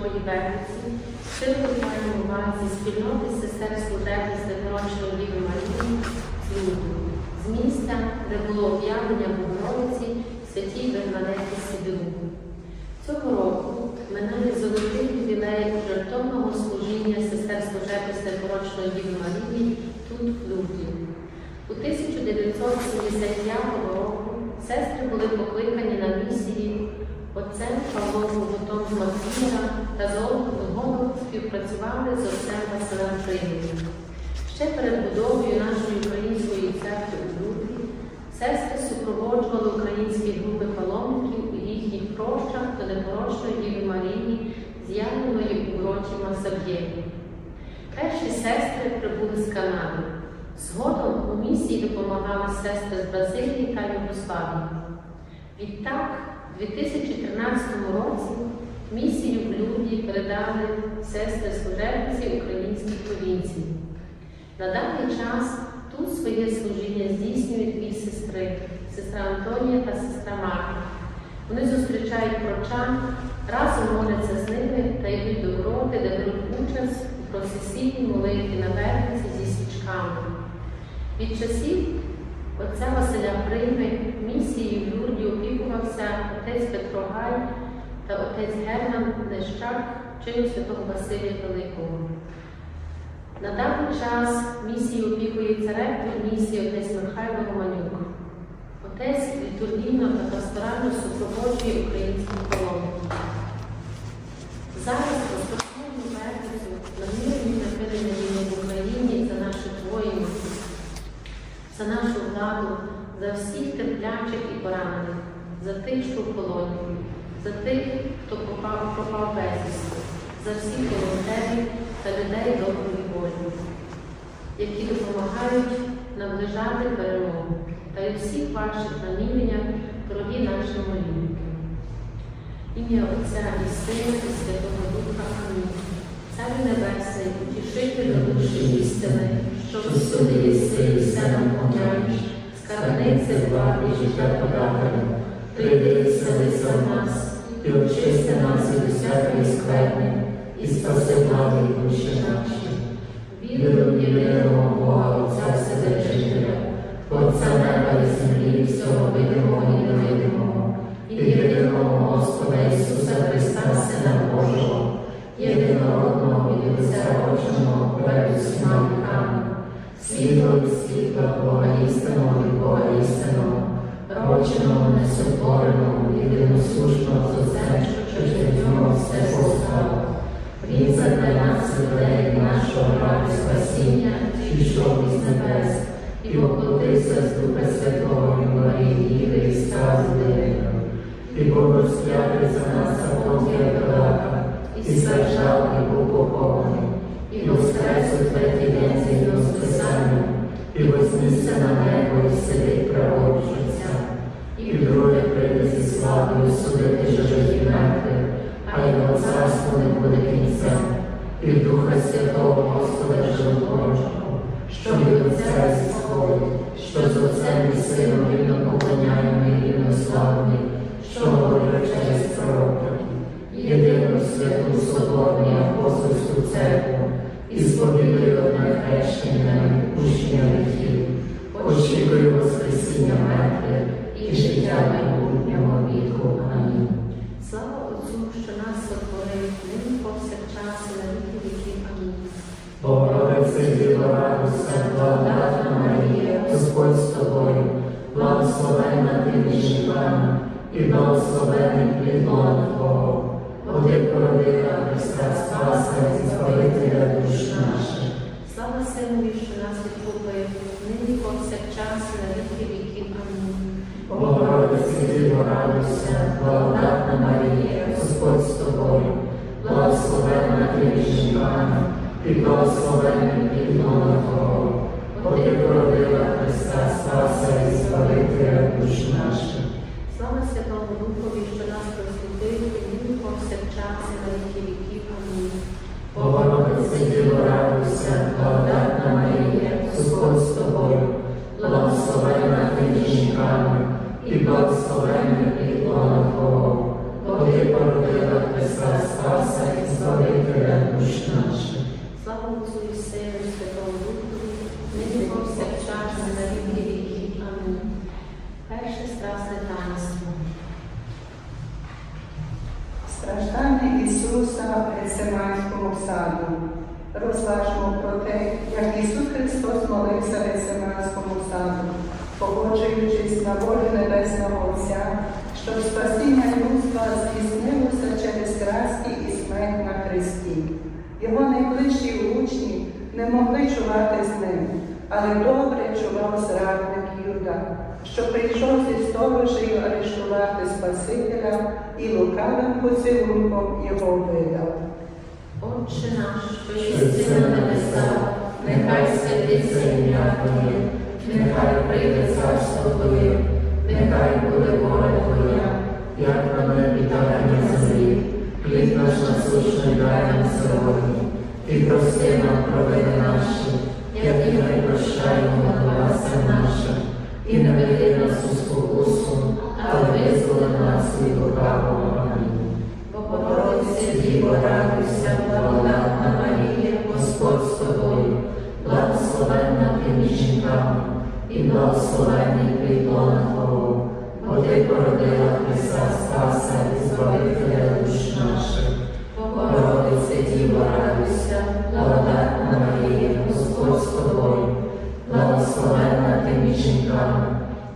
живої Верниці, щиро вітаємо вас зі спільноти сестер служебниць Святоночної Діви Марії з Люду, з місця, де було об'явлення Богородиці святій Бернадеті Сибілу. Цього року минає золотий ювілей жертовного служіння сестер служебниць Непорочної Діви Марії тут, в Люді. У 1975 року сестри були покликані на місії отцем Павлом Гутом з Максимира та згодом співпрацювали з отцем Василем Шиєм. Ще перед будовою нашої української церкви у Люблі сестри супроводжували українські групи паломників у їхніх прощах до непорочної Діви Марії з явленою урочі Масав'єві. Перші сестри прибули з Канади. Згодом у місії допомагали сестри з Бразилії та Югославії. Відтак, у 2013 році сестри служебниці українських провінцій. На даний час тут своє служіння здійснюють дві сестри сестра Антонія та сестра Марта. Вони зустрічають прочан, разом моляться з ними та йдуть до гроти, де беруть участь у професійній молитві на верниці зі свічками. Від часів отця Василя Прийми місією в Люрді опікувався отець Петро Гай та отець Герман Нещак, чину святого Василія Великого. На даний час місією опікується ректор місії отець Михайло Романюк. Отець літургійно та пасторально супроводжує українських колонів. Зараз розпочнемо верницю на мирні припинення війни в Україні за наших воїнів, за нашу владу, за всіх терплячих і поранених, за тих, що в полоні, за тих, хто попав, пропав безвісти, за всіх волонтерів та людей доброї волі, які допомагають наближати перемогу та й всіх ваших наміреннях, дорогі наші молінники. Ім'я Отця і Сина, і Святого Духа. Амінь. Царю Небесний, утішителю душі істини, що всюди єси і все нам пом'яєш, скарбниці влади життя подателю, прийди і селися в нас, і очисти нас від усякої скверни, і спаси влади душі наші. Вірую в єдиного Бога, Отця Вседержителя, Отця неба і землі, і всього видимого і невидимого, і єдиного Господа Ісуса Христа, Сина Божого, єдинородного від Отця Рочного, перед усіма віками, світло від світла, Бога істинного від Бога істинного, роченого, несотвореного, єдиносушного з Отцем, що через нього все повстало. Він задля нашого ради спасіння, пішов із небес, і воплотився з Духа Святого і Марії Діви і став людиною. І був розп'ятий за нас Понтія Пилата, і страждав, і був похований, і воскрес у третій день згідно з Писанням, і вознісся на небо, і сидить праворуч Отця, і вдруге прийде зі славою судити і мертвих, а його царство не буде кінця, і Духа Святого Господа Божого, що від Отця сходить, що з Отцем і Сином рівно поклоняємо і рівно славний, і благословений плід лона Твого, бо ти породила Христа Спаса і Збавителя душ наших. Слава Святому Духові, що нас просвітив, і повсякчас і на віки віків. Амінь. Богородице Діво радуйся, благодатна Марія, Господь з тобою, благословенна ти між жінками, і благословенний Ісуса в Гециманському саду. Розважмо про те, як Ісус Христос молився в Гециманському саду, погоджуючись на волю Небесного Отця, щоб спасіння людства здійснилося через страсті і смерть на Христі. Його найближчі учні не могли чувати з ним, але добре чував зрадник Юда, що прийшов зі сторожею арештувати Спасителя і лукавим поцілунком його видав. Отче наш, що єси на небесах, нехай святиться ім'я Твоє, нехай прийде царство Твоє, нехай буде воля Твоя, як на небі, так і на землі. Хліб наш насущний дай нам сьогодні, і прости нам провини наші, як і ми прощаємо винуватцям нашим, і не нас у спокусу, але визволи нас від лукавого. Амінь. Богородице Діво, радуйся, благодатна Марія, Господь з тобою, благословенна ти між жінками, і благословенний плідлона Твого, бо ти породила Христа Спаса і Збавителя душ наших. Жінками,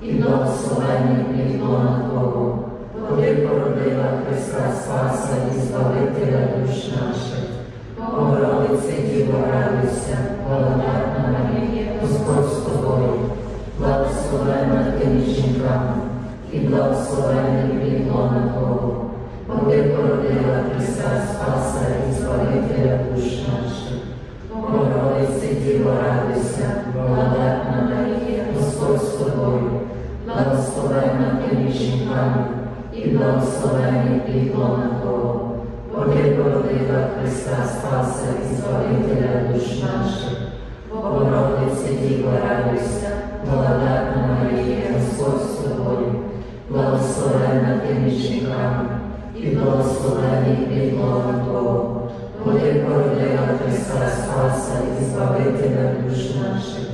і благословенний плідлона Твого, бо ти породила Христа Спаса і Збавителя душ наших. Богородице Діво, радуйся, благодатна Марія, Господь з тобою, благословенна ти між жінками, і благословенний плід лона Твого, бо ти породила Христа Спаса і Збавителя душ наших. Богородице Діво, радуйся, благодатна з тобою, благословенна ти між жінками, і благословенний плід лона Твого, бо ти породила Христа Спаса і Збавителя душ наших. Богородице Діво, радуйся, благодатна Марія, Господь з тобою, благословенна ти між жінками, і благословений плід лона Твого, бо ти породила Христа Спаса і Збавителя душ наших.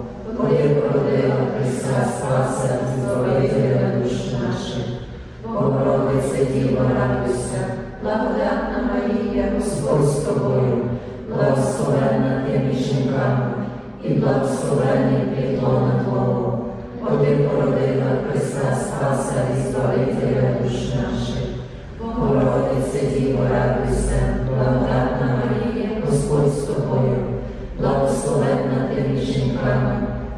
бо ти породила Христа Спаса Збавителя душ наших. Богородице Діво, радуйся, благодатна Марія, Господь з тобою, благословенна ти між жінками, і благословений плід лона Твого, бо ти породила Христа Спаса і Збавителя душ наших. Богородице Діво, радуйся, благодатна Марія, Господь з тобою, благословенна ти між жінками,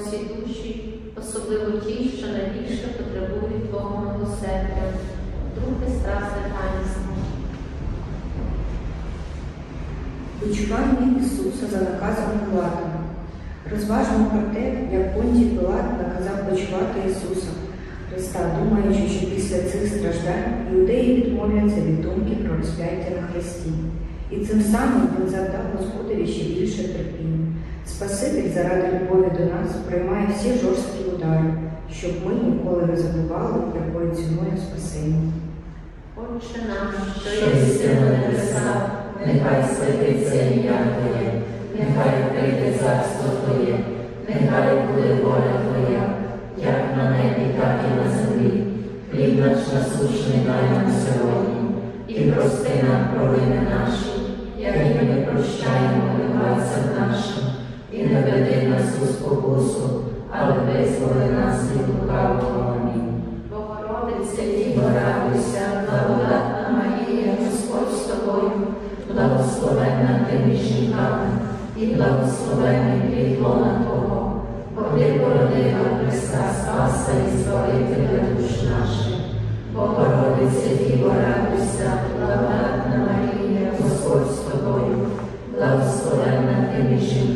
усі душі, особливо ті, що найбільше потребують Твого милосердя. Друге страсне таїнство. Відчування Ісуса за наказом Пилата. Розважимо про те, як Понтій Пилат наказав почувати Ісуса Христа, думаючи, що після цих страждань іудеї відмовляться від думки про розп'яття на Христі. І цим самим він завдав Господові ще більше терпіння. Спаситель заради любові до нас приймає всі жорсткі удари, щоб ми ніколи не забували, якою ціною спасення. Отче наш, Що єси на небесах, нехай святиться ім'я Твоє, нехай прийде царство Твоє, нехай буде воля Твоя, як на небі, так і на землі. Хліб наш насущний дай нам сьогодні, прости нам провини наші, як і ми прощаємо винуватцям нашим, і не веди нас у спокусу, але визволи нас від лукавого. Амінь. Богородице, Діво, радуйся, благодатна Марія, Господь з тобою, благословенна ти між жінками, і благословенний плід лона Твого, бо ти породила Христа Спаса і Збавителя душ наших. Богородице, Діво, радуйся, благодатна Марія, Господь з тобою, благословенна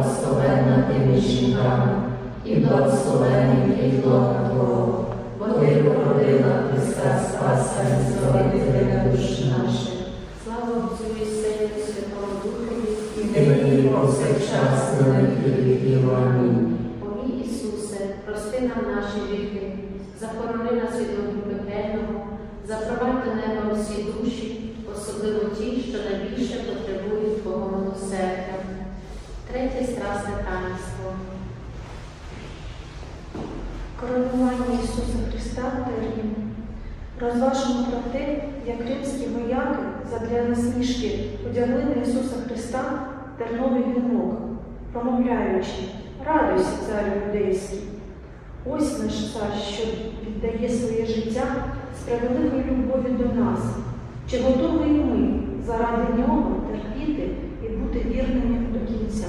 благословенна ти між жінками, і благословенний плід лона Твого, бо ти породила Христа Спаса і Збавителя душ наших. Слава Отцю і Сину і Святому Духові, І нині повсякчас і на віки віків. Амінь. О мій Ісусе, прости нам наші гріхи, захорони нас від огню пекельного, запровадь до неба всі душі, особливо ті, що найбільше потребують Третє страсне таїнство. Коронування Ісуса Христа та Рим. Розважимо про те, як римські вояки задля насмішки одягли на Ісуса Христа терновий вінок, промовляючи Радуйся, царю юдейський! Ось наш цар, що віддає своє життя справедливої любові до нас, чи готові ми заради нього терпіти і бути вірними до кінця.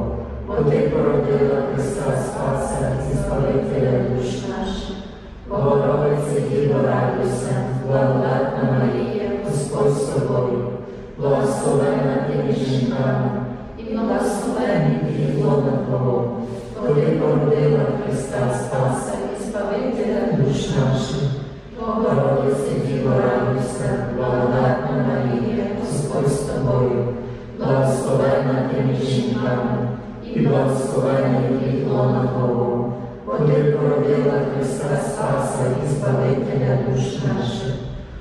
бо ти породила Христа Спаса і Збавителя душ наших. Богородице, Діво, радуйся, благодатна Марія, Господь з тобою, благословенна ти між жінками, і благословенний плід лона Твого, бо ти породила Христа Спаса і Збавителя душ наших. Богородице, Діво, радуйся, благодатна Марія, Господь з тобою, благословенна ти між жінками, і благословенний плід лона Твого, бо ти породила Христа Спаса і Збавителя душ наших.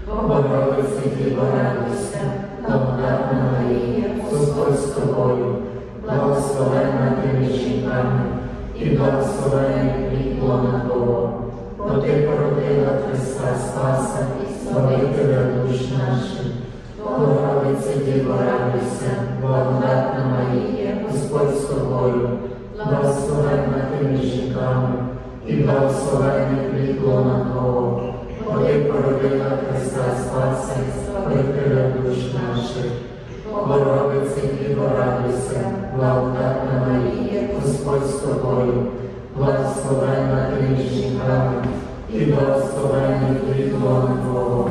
Богородице Діво, радуйся, благодатна Марія, Господь з тобою, благословенна ти між жінками, і благословений плід лона Твого, бо ти породила Христа Спаса і Збавителя душ наших. Богородице Діво, радуйся, благодатна Марія, Господь з тобою, благословенна ти між жінками, і благословений плід Твого, бо породила Христа Спаса Збавителя душ наших. Богородице Діво, радуйся, благодатна Марія, Господь з тобою, благословенна ти між жінками, і благословений плід лона Твого,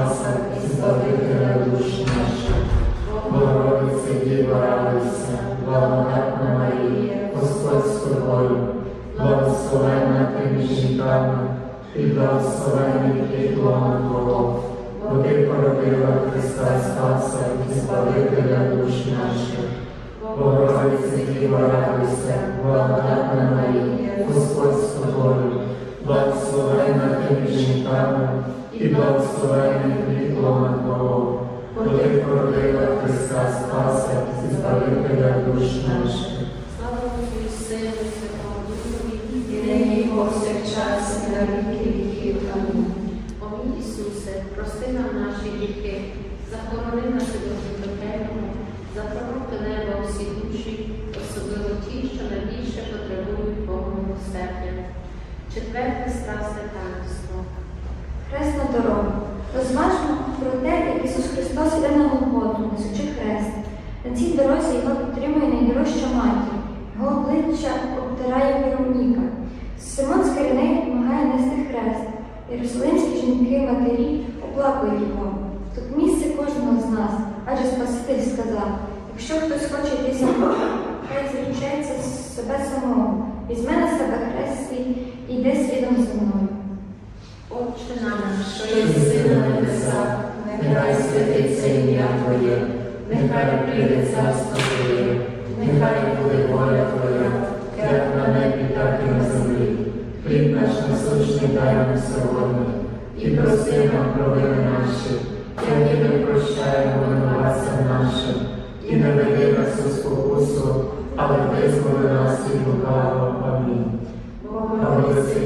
ти Христа Спаса і Збавителя душ наших. Богородице Діво, радуйся, благодатна Марія, Господь з тобою, благословенна ти між жінками, і благословений плід лона Твого, бо ти породила Христа Спаса і Збавителя душ наших. Слава Отцю Сину Святому Духові, і нині повсякчас, і на віки віків. Амінь. Ісусе, прости нам наші гріхи, захорони нас від запровадь до неба всі душі, особливо ті, що найбільше потребують Бога милосердя. Четверте страсне таїнство. Хресна дорога. Розважмо про те, як Ісус Христос іде на Голготу, несучи хрест. На цій дорозі його підтримує найдорожча матір. Його обличчя обтирає Вероніка. Симон з допомагає нести хрест. Єрусалимські жінки-матері оплакують його. Тут місце кожного з нас, адже Спаситель сказав, якщо хтось хоче йти зі мною, хай зречеться з себе самого, візьме на себе хрест і йде слідом за мною. Отче наш, що єси на небесах, нехай святиться ім'я Твоє, нехай прийде царство Твоє, нам сьогодні, і прости нам провини наші, як і ми прощаємо винуватцям нашим, і не веди нас у спокусу, але визволи нас від лукавого. Амінь.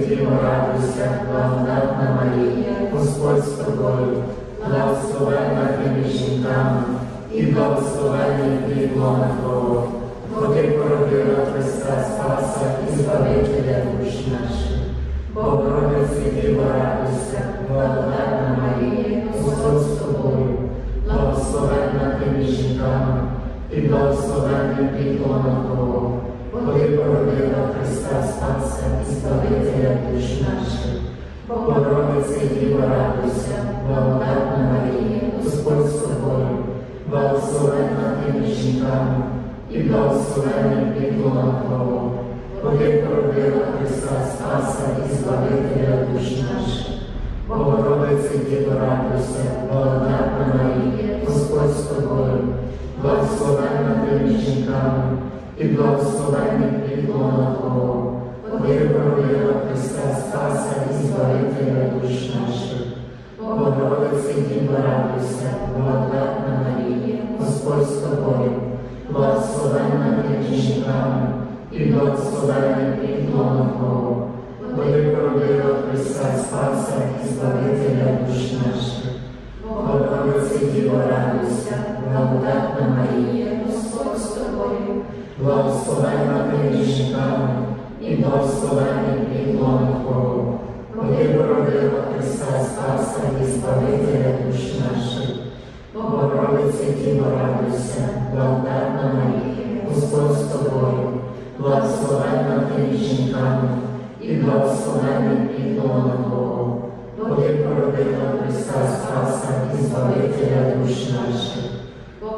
Діво, радуйся, благодатна Марія, Господь з тобою, благословенна ти між жінками, і благословенний плід лона Твого, бо ти породила Христа Спаса і Збавителя. Діво, радуйся, благодатна Марія, Господь з тобою, благословенна ти між жінками, і благословенний плід лона Твого, бо ти породила Христа Спаса і Збавителя душ наших. Богородице Діво, радуйся, благодатна Марія, Господь з тобою, благословенна ти між жінками, і Твого, бо ти породила Христа Спаса і Збавителя душ наших. Богородице Діво, радуйся, благодатна Марія, Господь з тобою, благословенна ти жінками, і благословенний плідлона Твого, бо ти породила Христа Спаса і Збавителя душ наших. Богородице Діво, радуйся, благодатна Марія, Господь з тобою, благословенна ти жінками, і благословенний плід лона Твого, бо ти породила Христа Спаса і Збавителя душ наших. Богородице Діво, радуйся, благодатна Марія, Господь з тобою, благословенна ти між жінками, і благословенний плід лона Твого, бо ти породила Христа Спаса і Збавителя душ наших. Богородице Діво, радуйся, благодатна Марія, Господь з тобою, благословенна ти жінками, і благословенний підлона Богу, бо ти породила Христа Спаса і Збавителя душ наших.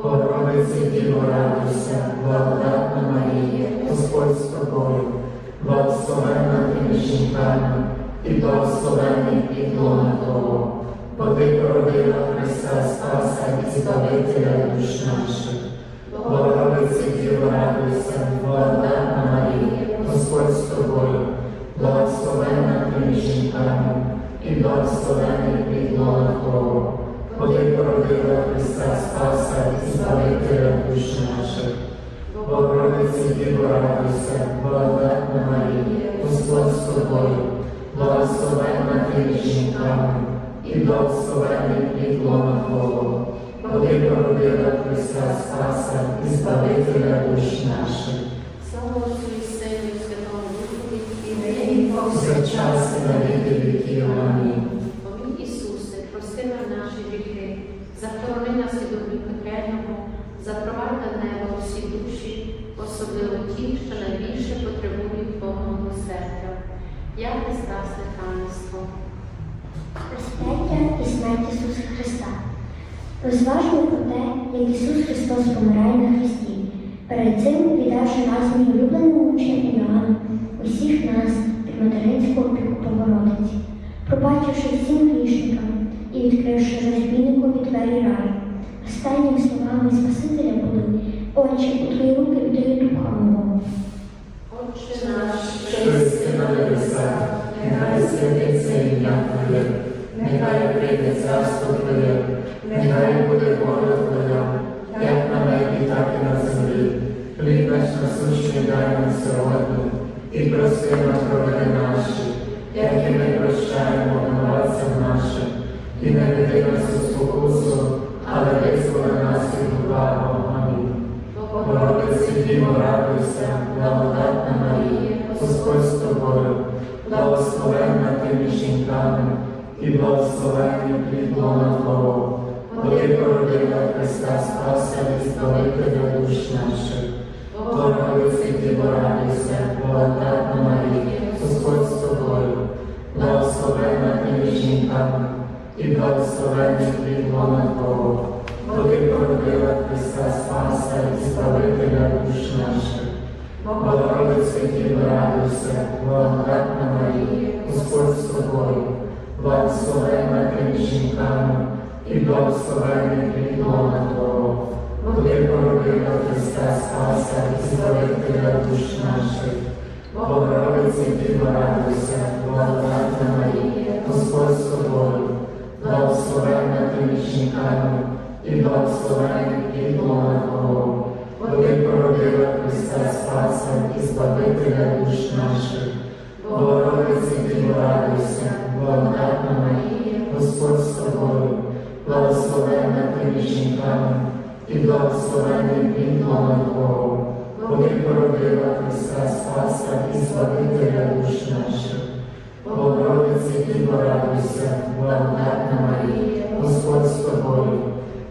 Богородице Діво радуйся, благодатна Марія, Господь з тобою, благословенна ти жінками, і благословенний підлона Того, бо ти породила Христа Спаса і Збавителя душ наших. Богородице радуйся, благодатна Марія, Господь з тобою, благословенна ти жінками, і благословений плід лона Твого, бо породила Христа Спаса і Збавителя душ наших. Богородице Діво, радуйся, благодатна Марія, Господь з тобою, благословенна ти жінками, і благословений плід Твого, Христа Спаса і Збавителя душ наших. Слава Отцю і Сину і Святому Духові, і нині і Повсякчас і на віки віків. Амінь. Помій Ісусе, прости нам наші гріхи, захорони нас від огню пекельного, запровадь на небо усі душі, особливо ті, що найбільше потребують Твого милосердя. Я Христасне таїнство. Розп'яття і смерть Ісуса Христа. Розважмо про те, як Ісус Христос помирає на Христі, перед цим віддавши нас улюбленому учням Іоанну, усіх нас під материнську опіку Богородиці, пробачивши всім грішникам і відкривши розбійникові двері раю, останніми словами Спасителя були Отче, у твої руки віддаю духа мого. Отче наш, що єси на небесах, нехай святиться ім'я Твоє, нехай прийде царство Твоє, нехай буде воля Хліб наш насущний дай нам сьогодні, і прости нам провини наші, як і ми прощаємо винуватцям нашим, і не веди нас у спокусу, але визволи нас від лукавого. Амінь. Богородице Діво, радуйся, благодатна Марія, Господь з тобою, благословенна ти між жінками, і благословенний плід лона Твого, бо ти породила Христа Спаса і Збавителя душ наших. Богородице Діво, радуйся, благодатна Марія, Господь з тобою, благословенна ти жінками, і благословенний плід лона Твого, бо ти породила Христа Спаса і Збавителя душ наших. Богородице Діво, радуйся, благодатна Марія, Господь з тобою, благословенна ти жінками, і благословенний плід лона Твого, бо ти породила Христа Спаса і Збавителя душ наших. Богородице Діво, радуйся, благодатна Марія, Господь з тобою, благословенна ти між жінками, і благословенний плід лона Твого, бо ти породила Христа Спаса і Збавителя душ наших. Богородице Діво, радуйся, благодатна Марія, Господь з тобою, благословенна ти між жінками, і благословенний плід лона Твого, бо ти породила Христа Спаса і Збавителя душ наших. Богородице Діво, радуйся, благодатна Марія, Господь з тобою,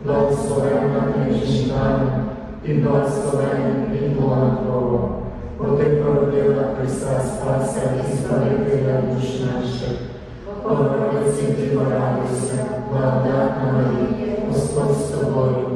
благословенна ти жінками, і благословенний плід Твого, бо породила Христа Спаса і Збавителя душ наших. Богородице Діво, радуйся, благодатна Марія, Господь з тобою,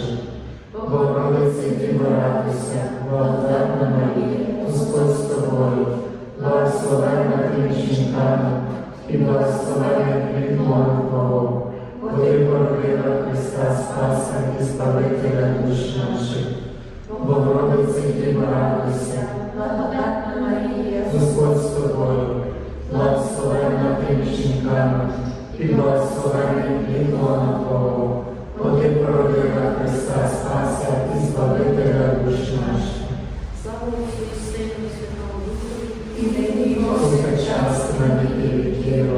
І Збавителя душ наших. Богородице Діво, радуйся, Благодатна Марія, Господь з тобою, благословенна ти між жінками, і благословенний плід лона Твого, бо ти породила Христа Спаса і Збавителя душ наших. слава і Сину Святому Духові, і нині і і на віки віків.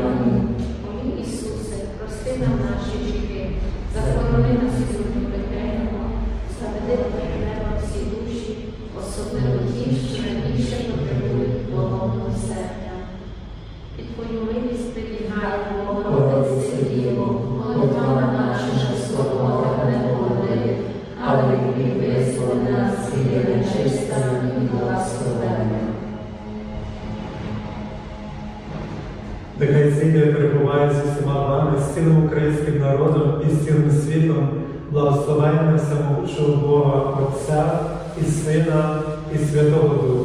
Благословення всемогучого Бога Отця і Сина, і Святого Духа.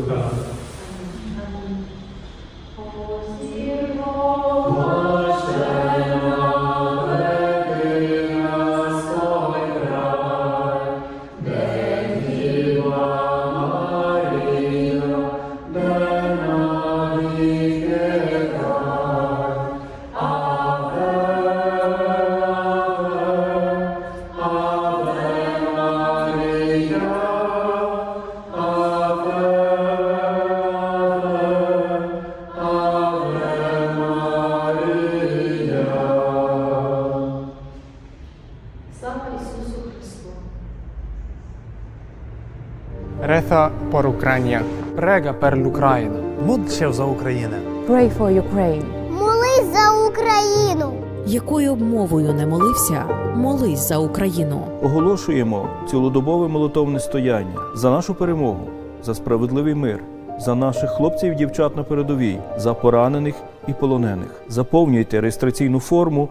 Ucrania. Prega per l'Ucraina. За Україну. Pray for Ukraine. Молись за Україну! Якою б мовою не молився, молись за Україну. Оголошуємо цілодобове молитовне стояння за нашу перемогу, за справедливий мир, за наших хлопців і дівчат на передовій, за поранених і полонених. Заповнюйте реєстраційну форму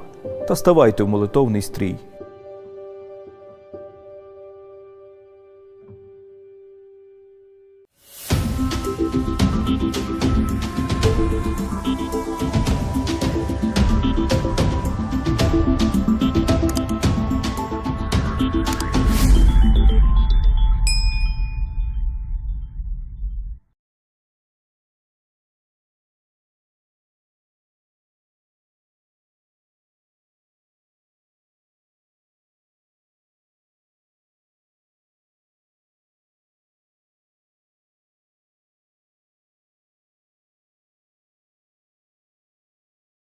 та ставайте в молитовний стрій.